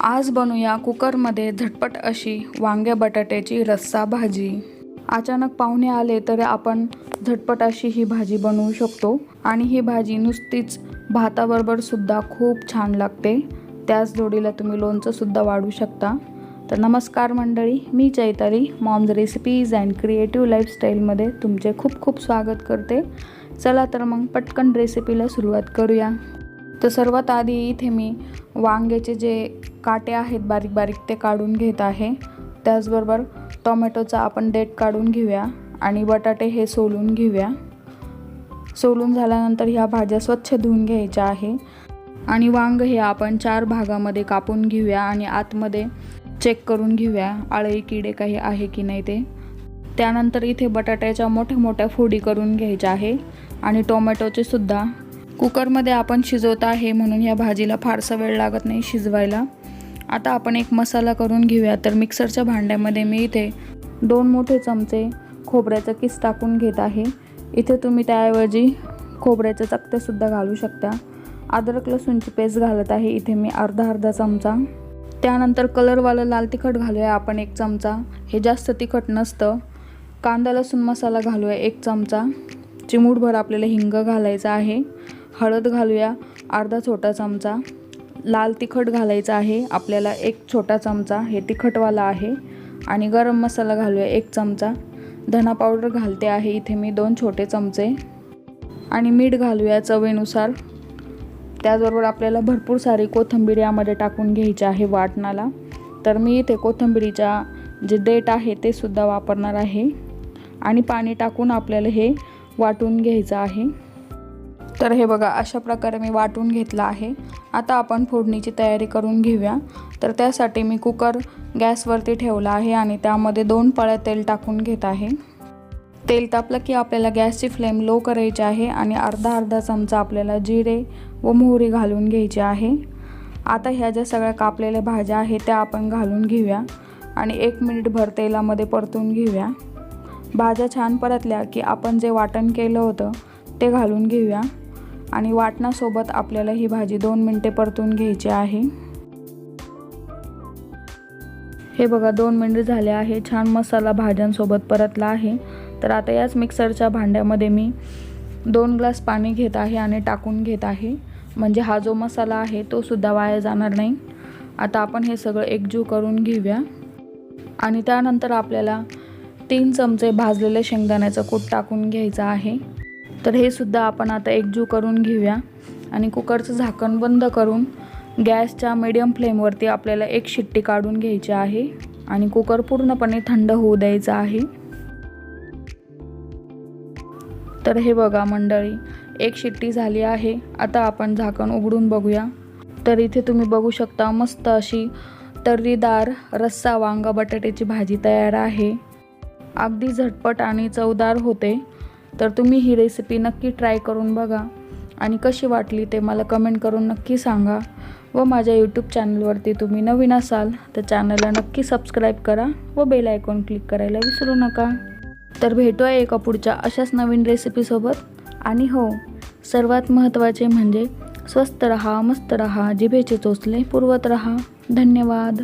आज बनूया कुकरमध्ये झटपट अशी वांग्या बटाट्याची रस्सा भाजी. अचानक पाहुणे आले तर आपण झटपट अशी ही भाजी बनवू शकतो. आणि ही भाजी नुसतीच भाताबरोबर सुद्धा खूप छान लागते. त्याच जोडीला तुम्ही लोणचंसुद्धा वाढू शकता. तर नमस्कार मंडळी मी Chaitali moms recipes and creative लाईफस्टाईलमध्ये तुमचे खूप खूप स्वागत करते. चला तर मग पटकन रेसिपीला सुरुवात करूया. तर सर्वात आधी इथे मी वांग्याचे जे काटे आहेत बारीक बारीक ते काढून घेत आहे. त्याचबरोबर टोमॅटोचा आपण देठ काढून घेऊया आणि बटाटे हे सोलून घेऊया. सोलून झाल्यानंतर ह्या भाज्या स्वच्छ धुवून घ्यायच्या आहे. आणि वांग हे आपण चार भागामध्ये कापून घेऊया आणि आतमध्ये चेक करून घेऊया आळी किडे काही आहे की नाही ते. त्यानंतर इथे बटाट्याच्या मोठ्या मोठ्या फोडी करून घ्यायच्या आहे. आणि टोमॅटोचे सुद्धा कुकरमध्ये आपण शिजवत आहे म्हणून या भाजीला फारसा वेळ लागत नाही शिजवायला. आता आपण एक मसाला करून घेऊया. तर मिक्सरच्या भांड्यामध्ये मी इथे दोन मोठे चमचे खोबऱ्याचा किस टाकून घेत आहे. इथे तुम्ही त्याऐवजी खोबऱ्याचे चकतेसुद्धा घालू शकता. अद्रक लसूणची पेस्ट घालत आहे. इथे मी अर्धा अर्धा चमचा. त्यानंतर कलरवालं लाल तिखट घालूया. आपण एक चमचा. हे जास्त तिखट नसतं. कांदा लसूण मसाला घालूया. एक चमचा. चिमूटभर आपल्याला हिंग घालायचा आहे. हळद घालूया अर्धा छोटा चमचा. लाल तिखट घालायचा आहे आपल्याला एक छोटा चमचा हे तिखटवाला आहे. आणि गरम मसाला घालूया एक चमचा. धना पावडर घालते आहे इथे मी दोन छोटे चमचे. आणि मीठ घालूया चवीनुसार. त्याचबरोबर आपल्याला भरपूर सारी कोथिंबीर यामध्ये टाकून घ्यायची आहे वाटणाला. तर मी इथे कोथिंबीरीच्या जे देठ आहे ते सुद्धा वापरणार आहे. आणि पाणी टाकून आपल्याला हे वाटून घ्यायचं आहे. तर हे बघा अशा प्रकारे मी वाटून घेतलं आहे. आता आपण फोडणीची तयारी करून घेऊया. तर त्यासाठी मी कुकर गॅसवरती ठेवला आहे आणि त्यामध्ये दोन पळ्या तेल टाकून घेत आहे. तेल तापलं की आपल्याला गॅसची फ्लेम लो करायची आहे आणि अर्धा अर्धा चमचा आपल्याला जिरे व मोहरी घालून घ्यायची आहे. आता ह्या ज्या सगळ्या कापलेल्या भाज्या आहेत त्या आपण घालून घेऊया आणि एक मिनिटभर तेलामध्ये परतून घेऊया. भाज्या छान परतल्या की आपण जे वाटण केलं होतं ते घालून घेऊया. आणि वाटणासोबत आपल्याला ही भाजी दोन मिनटे परतून घ्यायची आहे. हे बघा दोन मिनिट झाले आहे. छान मसाला भाज्यांसोबत परतला आहे. तर आता याच मिक्सरच्या भांड्यामध्ये मी दोन ग्लास पाणी घेत आहे आणि टाकून घेत आहे. म्हणजे हा जो मसाला आहे तो सुद्धा वाया जाणार नाही. आता आपण हे सगळं एकजीव करून घेऊया. आणि त्यानंतर आपल्याला तीन चमचे भाजलेले शेंगदाण्याचं कूट टाकून घ्यायचं आहे. तर हे सुद्धा आपण आता एकजू करून घेऊया. आणि कुकरचं झाकण बंद करून गॅसच्या मिडियम फ्लेमवरती आपल्याला एक शिट्टी काढून घ्यायची आहे. आणि कुकर पूर्णपणे थंड होऊ द्यायचा आहे. तर हे बघा मंडळी एक शिट्टी झाली आहे. आता आपण झाकण उघडून बघूया. तर इथे तुम्ही बघू शकता मस्त अशी तर्रीदार रस्सा वांगा बटाट्याची भाजी तयार आहे. अगदी झटपट आणि चवदार होते. तर तुम्ही ही रेसिपी नक्की ट्राय करून बघा. आणि कशी वाटली ते मला कमेंट करून नक्की सांगा. व माझ्या यूट्यूब चॅनलवरती तुम्ही नवीन असाल तर चॅनलला नक्की सबस्क्राईब करा व बेल आयकॉन क्लिक करायला विसरू नका. तर भेटूया एका पुढच्या अशाच नवीन रेसिपीसोबत आणि हो सर्वात महत्त्वाचे म्हणजे स्वस्त रहा मस्त रहा जिभेचे चोचले पुरवत रहा. धन्यवाद.